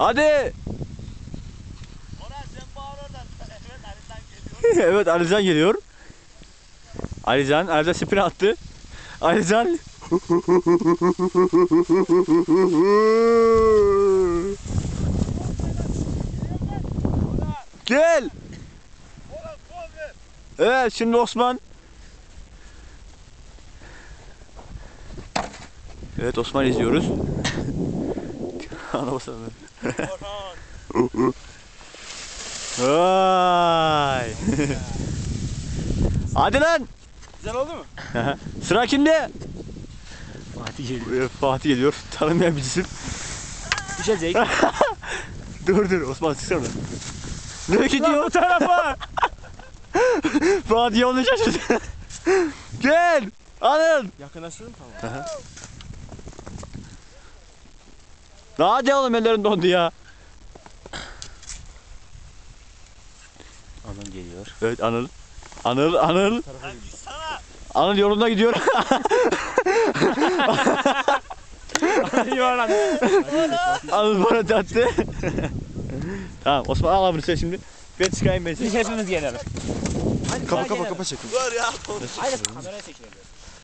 Hadi. Orhan sen bağır oradan. Evet Ali'den geliyor. evet Alican geliyor. Alican, Alican spin attı. Alican. Gel. Evet şimdi Osman. Evet Osman izliyoruz. Ana basana. Orhan. Vay. Hadi lan. Güzel oldu mu? Sıra kimde? Fatih geliyor. Fatih geliyor. Tanımayan bir cisim. Düşecek. dur dur Osman sıksana. Nereye gidiyor? bu tarafa. Fatih yolunu şaşırdı. Gel. Alın. Yakınlaştırdım tamam. Hadi oğlum ellerin dondu ya. Anam geliyor. Evet Anıl. Anıl, Anıl. Anıl yolunda gidiyor. Yuvarlan. Anıl bana attı. tamam Osman al bunu sen şimdi. Ben çıkayım ben Biz seni. hepimiz gelelim. Hadi Kapa kapa kapa çekin. Dur ya. Haydi kameraya çekilelim.